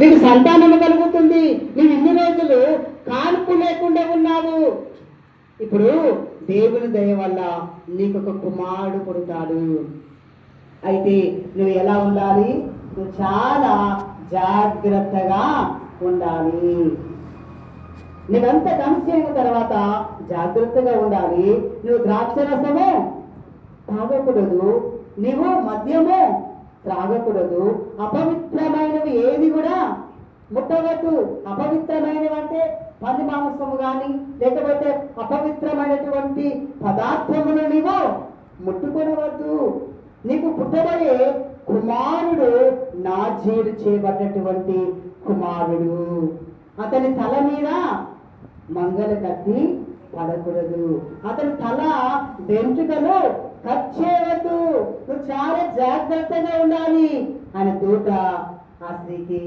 నీకు సంతానం కలుగుతుంది. నువ్వు ఇన్ని రోజులు కాన్పు లేకుండా ఉన్నావు. ఇప్పుడు దేవుని దయ వల్ల నీకు ఒక కుమారుడు పుడతాడు. అయితే నువ్వు ఎలా ఉండాలి? నువ్వు చాలా జాగ్రత్తగా ఉండాలి. నువ్వెంత కమిషన్ అయిన తర్వాత జాగ్రత్తగా ఉండాలి. నువ్వు ద్రాక్ష రసము తాగకూడదు. నువ్వు మద్యము త్రాగకూడదు. అపవిత్రమైనవి ఏది కూడా ముట్టవద్దు. అపవిత్రమైనవి అంటే పంది మాంసము కానీ లేకపోతే అపవిత్రమైనటువంటి పదార్థములు నీవు ముట్టుకొనవద్దు. నీకు పుట్టబోయే కుమారుడు నాజీరు చేయబడ్డటువంటి కుమారుడు. అతని తల మీద మంగళ కత్తి పడకూడదు. అతని తల వెంట్రుకలు కట్ చేయవద్దు నువ్వు చాలా జాగ్రత్తగా ఉండాలి. అని దూత ఆ స్త్రీకి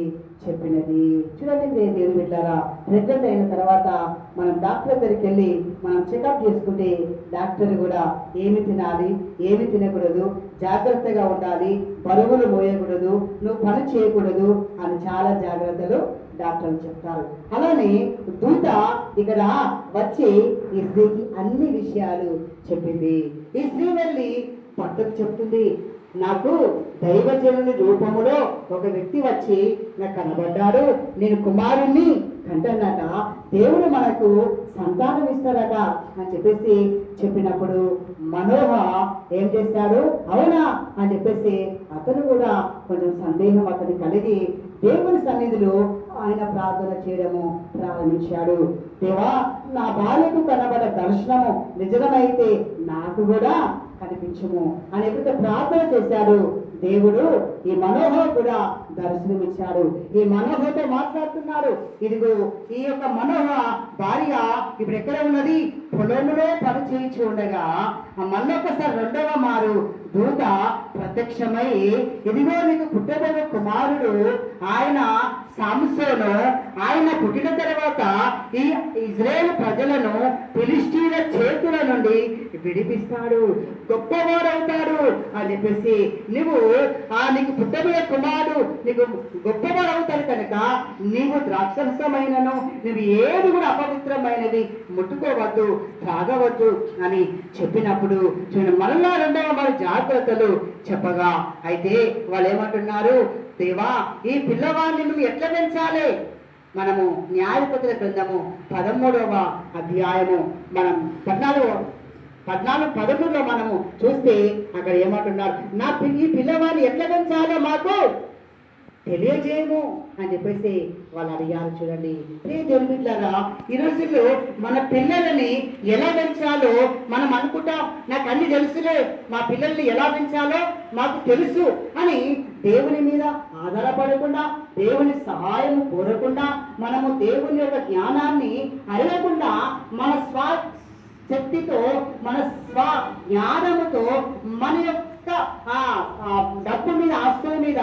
చెప్పినది. చూడండి దేవుని బిడ్డారా ప్రెగ్నెంట్ అయిన తర్వాత మనం డాక్టర్ దగ్గరికి వెళ్ళి మనం చెకప్ చేసుకుంటే డాక్టర్ కూడా ఏమి తినాలి ఏమి తినకూడదు జాగ్రత్తగా ఉండాలి బరువులు మోయకూడదు నువ్వు పని చేయకూడదు అని చాలా జాగ్రత్తలు డాక్టర్లు చెప్తారు. అలానే దూత ఇక్కడ వచ్చి ఈ స్త్రీకి అన్ని విషయాలు చెప్పింది. ఈ స్త్రీ వెళ్ళి భర్తకు చెప్తుంది. నాకు దైవజనుని రూపములో ఒక వ్యక్తి వచ్చి నాకు కనబడ్డాడు. నేను కుమారుణ్ణి కంటన్నట దేవుడు మనకు సంతానం ఇస్తాడట అని చెప్పేసి చెప్పినప్పుడు మనోహ ఏం చేస్తాడు? అవునా అని చెప్పేసి అతను కూడా కొంచెం సందేహం అతని కలిగి దేవుని సన్నిధిలో ఆయన ప్రార్థన చేయడము ప్రారంభించాడు. దేవా నా భార్యకు కనబడ దర్శనము నిజమైతే నాకు కూడా కనిపించము అని ఎప్పుడైతే ప్రార్థన చేశాడు దేవుడు ఈ మనోహర్ కూడా దర్శనమిచ్చాడు. ఈ మనోహర్తో మాట్లాడుతున్నాడు. ఇదిగో ఈ యొక్క మనోహ భార్య ఇప్పుడు ఎక్కడ ఉన్నది? పొలంలో పని ఉండగా ఆ మళ్ళొక్కసారి రెండవ మారు దూత ప్రత్యక్షమై ఇదిగో నీకు పుట్టబోయే కుమారుడు ఆయన సాంసోను ఆయన పుట్టిన తర్వాత ఈ ఇజ్రాయేల్ ప్రజలను ఫిలిస్టీల చేతుల నుండి విడిపిస్తాడు గొప్పవాడవుతాడు అని చెప్పేసి నువ్వు ఆ నీకు పుట్టబోయే కుమారుడు నీకు గొప్పవాడు అవుతాడు కనుక నీవు ద్రాక్షరసమైనను నువ్వు ఏది కూడా అపవిత్రమైనది ముట్టుకోవద్దు తాగవద్దు అని చెప్పినప్పుడు చూడండి మరలా రెండవ మరి జాగ్రత్తలు చెప్పగా. అయితే వాళ్ళు ఏమంటున్నారు దేవా ఈ పిల్లవాడిని నువ్వు ఎట్లా పెంచాలి? మనము న్యాయపతుల గ్రంథము పదమూడవ అధ్యాయము మనం పద్నాలుగు పద్నాలుగు పదమూడులో మనము చూస్తే అక్కడ ఏమంటున్నారు నా పి- ఈ పిల్లవాడిని ఎట్లా పెంచాలో మాకు తెలియజేయము అని చెప్పేసి వాళ్ళు అడిగారు చూడండి. ఏ దేవుడిట్లారా ఈ రోజుల్లో మన పిల్లలని ఎలా పెంచాలో మనం అనుకుంటాం. నాకు అన్ని తెలుసులే. మా పిల్లల్ని ఎలా పెంచాలో మాకు తెలుసు అని దేవుని మీద ఆధారపడకుండా దేవుని సహాయం కోరకుండా మనము దేవుని యొక్క జ్ఞానాన్ని అడగకుండా మన స్వ శక్తితో మన స్వ జ్ఞానముతో మన యొక్క ఆ ఆ డబ్బు మీద ఆస్తుల మీద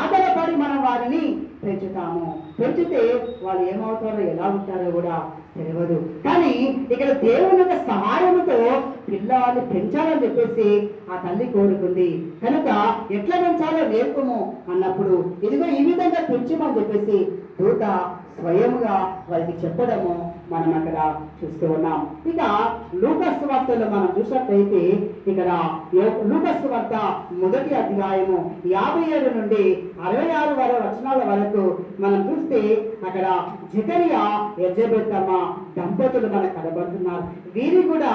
ఆధారపడి మనం వారిని పెంచుతాము. పెంచితే వాళ్ళు ఏమవుతారో ఎలా ఉంటారో కూడా తెలియదు. కానీ ఇక్కడ దేవుని యొక్క సహాయంతో పిల్లవాడిని పెంచాలని చెప్పేసి ఆ తల్లి కోరుకుంది. కనుక ఎట్లా పెంచాలో నేర్పము అన్నప్పుడు ఇదిగో ఈ విధంగా పెంచమని చెప్పేసి దూత స్వయంగా వారికి చెప్పడము మనం అక్కడ చూస్తూ ఉన్నాం. ఇక లూకస్ వార్తలో మనం చూసినట్లయితే ఇక్కడ లూకస్ వార్త మొదటి అధ్యాయము యాభై ఏడు నుండి అరవై ఆరు వర వచనాల వరకు మనం చూస్తే అక్కడ జికరియా యజబెత్తమ్మ దంపతులు మనకు కనబడుతున్నారు. వీరి కూడా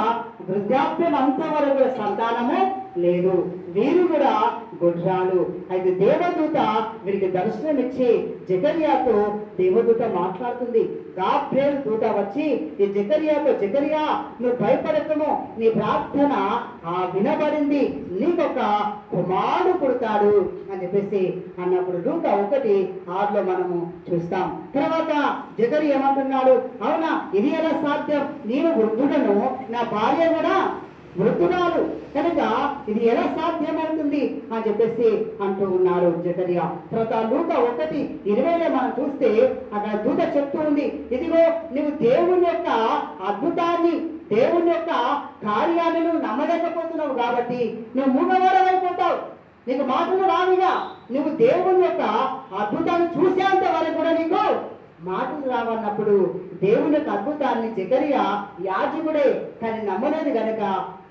వృద్ధాప్యం అంతవరకు కూడా సంతానము లేదు వీరు కూడా గుడ్రాలు. అయితే దేవదూత వీరికి దర్శనమిచ్చి జకర్యాతో దేవదూత మాట్లాడుతుంది. గాబ్రేల్ దూత వచ్చి ఈ జకర్యాతో జకర్యా నువ్వు భయపడకము. నీ ప్రార్థన ఆ వినబడింది. నీకొక కుమారుడు పుడతాడు. అని చెప్పేసి అన్నప్పుడు దూత ఒకటి ఆరులో మనము చూస్తాం. తర్వాత జగరి ఏమంటున్నాడు అవునా ఇది ఎలా సాధ్యం? నేను వృద్ధుడను నా భార్య కూడా మృతురాలు. కనుక ఇది ఎలా సాధ్యమవుతుంది అని చెప్పేసి అంటూ ఉన్నారు జకరియా. తర్వాత లూక ఒకటి ఇరవైలో మనం చూస్తే అక్కడ దూత చెప్తూ ఉంది ఇదిగో నువ్వు దేవుని యొక్క అద్భుతాన్ని దేవుని యొక్క కార్యాన్ని నువ్వు నమ్మలేకపోతున్నావు కాబట్టి నువ్వు మూగవాడమైపోతావు నీకు మాటలు రావిగా నువ్వు దేవుని యొక్క అద్భుతాన్ని చూసేంత వరకు మాటలు రావన్నప్పుడు దేవుని అద్భుతాన్ని జకరియా యాజకుడే తను నమ్మలేదు గనక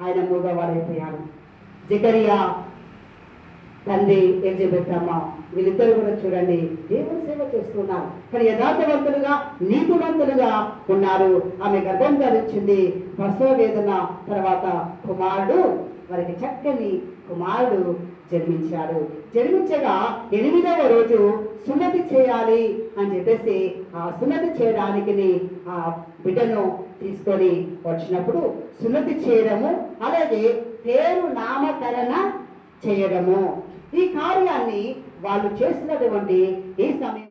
ఆయన మూగవాడైపోయాడు. జకరియా తండ్రి ఎలిజబెత్ అమ్మ వీళ్ళిద్దరు కూడా చూడండి దేవుని సేవ చేస్తున్నారు. కానీ యథార్థవంతులుగా నీతివంతులుగా ఉన్నారు. ఆమె గర్భం ధరించింది ప్రసవ వేదన తర్వాత కుమారుడు వారికి చక్కని కుమారుడు జన్మించాడు. జన్మించగా ఎనిమిదవ రోజు సున్నతి చేయాలి అని చెప్పేసి ఆ సున్నతి చేయడానికి ఆ బిడ్డను తీసుకొని వచ్చినప్పుడు సున్నతి చేయడము అలాగే పేరు నామకరణ చేయడము. ఈ కార్యాన్ని వాళ్ళు చేసినటువంటి ఈ సమయం